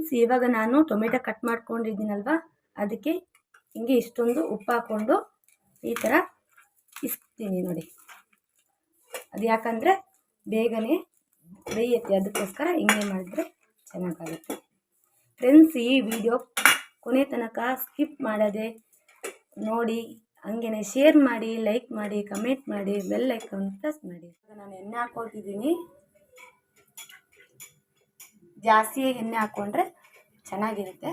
Friends ಇವಾಗ ನಾನು tomato cut ಮಾಡ್ಕೊಂಡಿದ್ದೀನಲ್ವ? ಅದಕ್ಕೆ ಹಿಂಗೆ ಇಷ್ಟೊಂದು ಉಪ್ಪು ಹಾಕ್ಕೊಂಡು ಈ ಥರ ಇಸ್ತೀನಿ ನೋಡಿ. ಅದು ಯಾಕಂದರೆ ಬೇಗನೆ ಬೇಯುತ್ತೆ. ಅದಕ್ಕೋಸ್ಕರ ಹಿಂಗೆ ಮಾಡಿದ್ರೆ ಚೆನ್ನಾಗಾಗುತ್ತೆ. ಫ್ರೆಂಡ್ಸ್ ಈ ವಿಡಿಯೋ ಕೊನೆ ತನಕ ಸ್ಕಿಪ್ ಮಾಡದೆ ನೋಡಿ, ಹಂಗೇನೆ ಶೇರ್ ಮಾಡಿ ಲೈಕ್ ಮಾಡಿ ಕಮೆಂಟ್ ಮಾಡಿ ಬೆಲ್ ಐಕಾನ್ ಪ್ರೆಸ್ ಮಾಡಿ. ನಾನು ಎಣ್ಣೆ ಹಾಕ್ಕೊಳ್ತಿದ್ದೀನಿ. ಜಾಸ್ತಿ ಎಣ್ಣೆ ಹಾಕ್ಕೊಂಡ್ರೆ ಚೆನ್ನಾಗಿರುತ್ತೆ.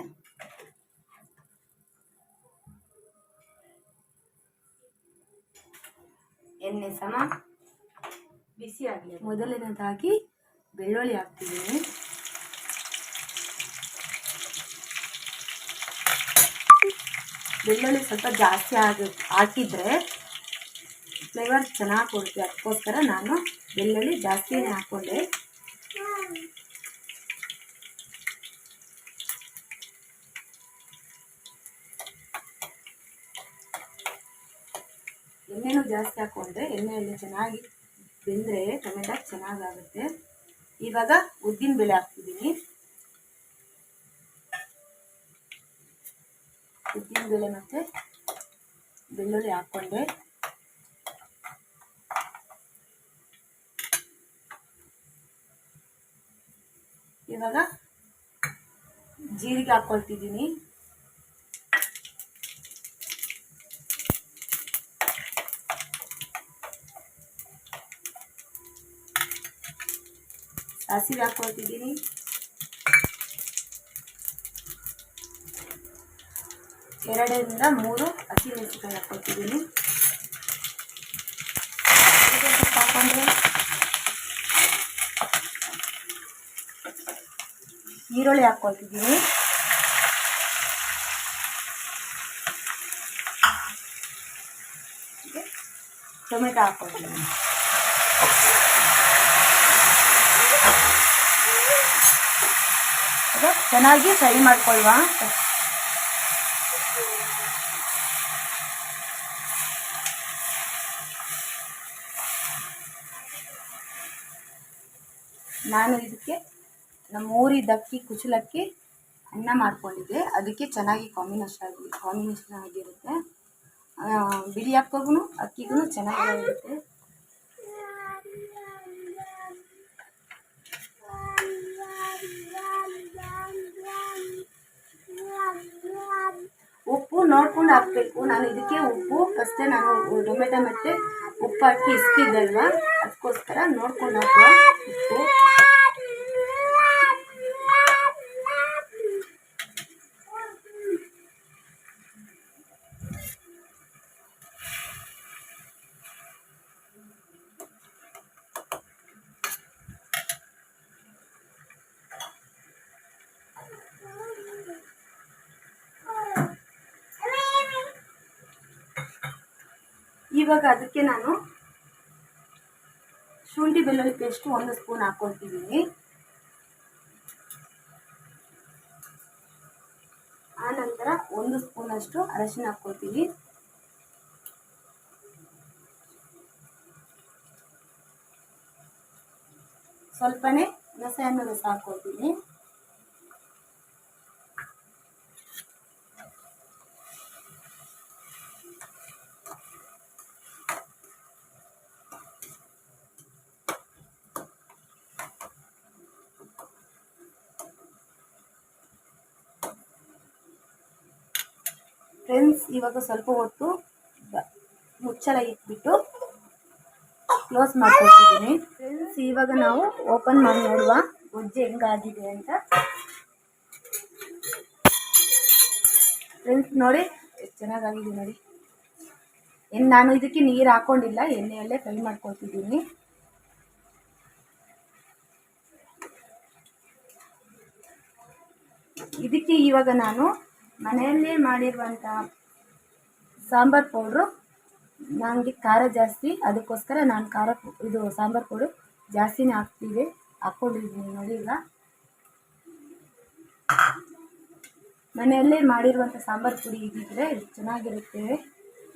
ಎಣ್ಣೆ ಸಮ. ಬಿಸಿ ಆಗಲಿ ಮೊದಲನೇದಾಗಿ ಬೆಳ್ಳುಳ್ಳಿ ಹಾಕ್ತಿದ್ದೀನಿ ಬೆಳ್ಳುಳ್ಳಿ ಸ್ವಲ್ಪ ಜಾಸ್ತಿ ಆಗ ಹಾಕಿದರೆ ಫ್ಲೇವರ್ ಚೆನ್ನಾಗಿ ಕೊಡುತ್ತೆ. ಅದಕ್ಕೋಸ್ಕರ ನಾನು ಬೆಳ್ಳುಳ್ಳಿ ಜಾಸ್ತಿನೇ ಹಾಕ್ಕೊಂಡೆ. ಎಣ್ಣೆನೂ ಜಾಸ್ತಿ ಹಾಕೊಂಡ್ರೆ ಎಣ್ಣೆಯಲ್ಲಿ ಚೆನ್ನಾಗಿ ಬೆಂದರೆ ಟೊಮೆಟೊ ಚೆನ್ನಾಗಾಗುತ್ತೆ. ಇವಾಗ ಉದ್ದಿನ ಬೇಳೆ ಹಾಕ್ತಿದ್ದೀನಿ. ಉದ್ದಿನ ಬೇಳೆ ಮತ್ತು ಬೆಳ್ಳುಳ್ಳಿ ಹಾಕ್ಕೊಂಡೆ. ಇವಾಗ ಜೀರಿಗೆ ಹಾಕ್ಕೊಳ್ತಿದ್ದೀನಿ ಸಾಸಿವೆ ಹಾಕ್ಕೊಳ್ತಿದ್ದೀನಿ ಎರಡರಿಂದ ಮೂರು ಹಸಿ ಮೆಣಸಿನ್ಕಾಯಿ ಹಾಕ್ಕೊಳ್ತಿದ್ದೀನಿ ಹಾಕೊಂಡ್ರೆ ಈರುಳ್ಳಿ ಹಾಕ್ಕೊಳ್ತಿದ್ದೀನಿ ಟೊಮೆಟೊ ಹಾಕ್ಕೊಳ್ತಿದ್ದೀನಿ ಚೆನ್ನಾಗಿ ಫ್ರೈ ಮಾಡ್ಕೊಳ್ವಾ. ನಾನು ಇದಕ್ಕೆ ನಮ್ಮ ಊರಿದಕ್ಕಿ ಕುಚಲಕ್ಕಿ ಅನ್ನ ಮಾಡ್ಕೊಂಡಿದ್ದೆ. ಅದಕ್ಕೆ ಚೆನ್ನಾಗಿ ಕಾಂಬಿನೇಷನ್ ಆಗಿ ಕಾಂಬಿನೇಷನ್ ಆಗಿರುತ್ತೆ. ಬಿಳಿ ಅಕ್ಕಿಗೂ ಚೆನ್ನಾಗಿರುತ್ತೆ. ನೋಡ್ಕೊಂಡು ಹಾಕಬೇಕು. ನಾನು ಇದಕ್ಕೆ ಉಪ್ಪು, ಫಸ್ಟೇ ನಾನು ಟೊಮೆಟೊ ಮತ್ತು ಉಪ್ಪು ಹಾಕಿ ಇಸ್ಕಿದ್ದಲ್ವ? ಅದಕ್ಕೋಸ್ಕರ ನೋಡ್ಕೊಂಡು ಹಾಕುವ ಉಪ್ಪು. ಇವಾಗ ಅದಕ್ಕೆ ನಾನು ಶುಂಠಿ ಬೆಳ್ಳುಳ್ಳಿ ಪೇಸ್ಟ್ ಒಂದು ಸ್ಪೂನ್ ಹಾಕ್ಕೊಳ್ತಿದ್ದೀನಿ. ಆನಂತರ ನಂತರ ಒಂದು ಸ್ಪೂನಷ್ಟು ಅರಶಿನ ಹಾಕ್ಕೊಳ್ತೀನಿ. ಸ್ವಲ್ಪನೇ ರಸಹಣ್ಣು ರಸ ಹಾಕ್ಕೊಳ್ತೀನಿ ಫ್ರೆಂಡ್ಸ್ ಇವಾಗ ಸ್ವಲ್ಪ ಹೊತ್ತು ಮುಚ್ಚಳ ಇಟ್ಬಿಟ್ಟು ಕ್ಲೋಸ್ ಮಾಡ್ಕೊಳ್ತಿದ್ದೀನಿ. ಫ್ರೆಂಡ್ಸ್ ಇವಾಗ ನಾವು ಓಪನ್ ಮಾಡಿ ನೋಡುವ ಗೊಜ್ಜೆ ಹೆಂಗಾಗಿದೆ ಅಂತ. ಫ್ರೆಂಡ್ಸ್ ನೋಡಿ, ಎಷ್ಟು ಚೆನ್ನಾಗಾಗಿದೆ ನೋಡಿ. ಏನು, ನಾನು ಇದಕ್ಕೆ ನೀರು ಹಾಕೊಂಡಿಲ್ಲ, ಎಣ್ಣೆಯಲ್ಲೇ ಫ್ರೈ ಮಾಡ್ಕೊಳ್ತಿದ್ದೀನಿ. ಇದಕ್ಕೆ ಇವಾಗ ನಾನು ಮನೆಯಲ್ಲೇ ಮಾಡಿರುವಂಥ ಸಾಂಬಾರ್ ಪೌಡ್ರು. ನನಗೆ ಖಾರ ಜಾಸ್ತಿ, ಅದಕ್ಕೋಸ್ಕರ ನಾನು ಖಾರ ಇದು ಸಾಂಬಾರ್ ಪೌಡ್ರು ಜಾಸ್ತಿನೇ ಹಾಕ್ತೀವಿ ಹಾಕ್ಕೊಂಡಿದ್ದೀನಿ ನೋಡಿ ಈಗ. ಮನೆಯಲ್ಲೇ ಮಾಡಿರುವಂಥ ಸಾಂಬಾರು ಪುಡಿ ಇದ್ದಿದ್ರೆ ಇದು ಚೆನ್ನಾಗಿರುತ್ತೆ,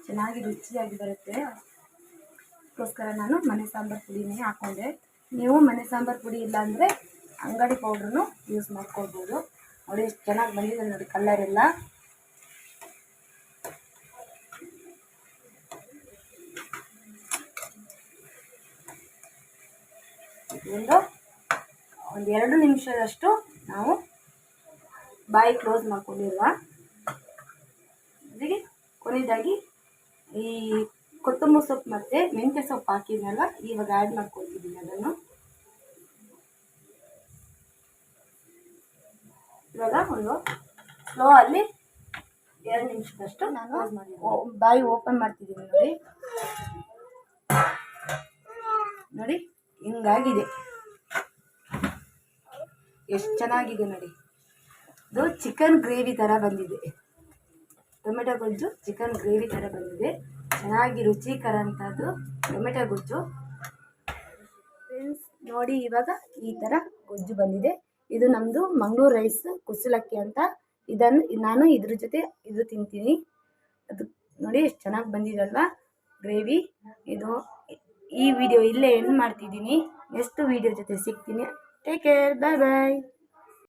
ಚೆನ್ನಾಗಿ ರುಚಿಯಾಗಿ ಬರುತ್ತೆ. ಅದಕ್ಕೋಸ್ಕರ ನಾನು ಮನೆ ಸಾಂಬಾರು ಪುಡಿನೇ ಹಾಕ್ಕೊಂಡೆ. ನೀವು ಮನೆ ಸಾಂಬಾರು ಪುಡಿ ಇಲ್ಲಾಂದರೆ ಅಂಗಡಿ ಪೌಡ್ರನ್ನು ಯೂಸ್ ಮಾಡ್ಕೊಳ್ಬೋದು. ನೋಡಿ ಎಷ್ಟು ಚೆನ್ನಾಗಿ ಬಂದಿದೆ ನೋಡಿ ಕಲರ್ ಎಲ್ಲ. ಒಂದು ಎರಡು ನಿಮಿಷದಷ್ಟು ನಾವು ಬಾಯಿ ಕ್ಲೋಸ್ ಮಾಡ್ಕೊಂಡಿರುವ. ಜೊತೆಗೆ ಕೊನೆಯದಾಗಿ ಈ ಕೊತ್ತಂಬರಿ ಸೊಪ್ಪು ಮತ್ತು ಮೆಂತ್ಯ ಸೊಪ್ಪು ಹಾಕಿದ್ನಲ್ಲ ಇವಾಗ ಆ್ಯಡ್ ಮಾಡ್ಕೊತಿದ್ದೀನಿ ಅದನ್ನು. ಇವಾಗ ಒಂದು ಸ್ಲೋ ಅಲ್ಲಿ ಎರಡು ನಿಮಿಷದಷ್ಟು ನಾನು ಬಾಯಿ ಓಪನ್ ಮಾಡ್ತಿದ್ದೀನಿ ನೋಡಿ. ನೋಡಿ ಹಿಂಗಾಗಿದೆ. ಎಷ್ಟು ಚೆನ್ನಾಗಿದೆ ನೋಡಿ. ಇದು ಚಿಕನ್ ಗ್ರೇವಿ ಥರ ಬಂದಿದೆ. ಟೊಮೆಟೊ ಗೊಜ್ಜು ಚಿಕನ್ ಗ್ರೇವಿ ಥರ ಬಂದಿದೆ. ಚೆನ್ನಾಗಿ ರುಚಿಕರ ಅಂಥದ್ದು ಟೊಮೆಟೊ ಗೊಜ್ಜು. ಫ್ರೆಂಡ್ಸ್ ನೋಡಿ ಇವಾಗ ಈ ಥರ ಗೊಜ್ಜು ಬಂದಿದೆ. ಇದು ನಮ್ಮದು ಮಂಗಳೂರು ರೈಸ್ ಕುಸಲಕ್ಕಿ ಅಂತ. ಇದನ್ನು ನಾನು ಇದ್ರ ಜೊತೆ ಇದು ತಿಂತೀನಿ. ಅದು ನೋಡಿ ಎಷ್ಟು ಚೆನ್ನಾಗಿ ಬಂದಿದಲ್ವಾ ಗ್ರೇವಿ. ಇದು ಈ ವಿಡಿಯೋ ಇಲ್ಲೇ ಎಂಡ್ ಮಾಡ್ತಿದ್ದೀನಿ. ನೆಕ್ಸ್ಟ್ ವಿಡಿಯೋ ಜೊತೆ ಸಿಗ್ತೀನಿ. ಟೇಕ್ ಕೇರ್ ಬಾಯ್ ಬಾಯ್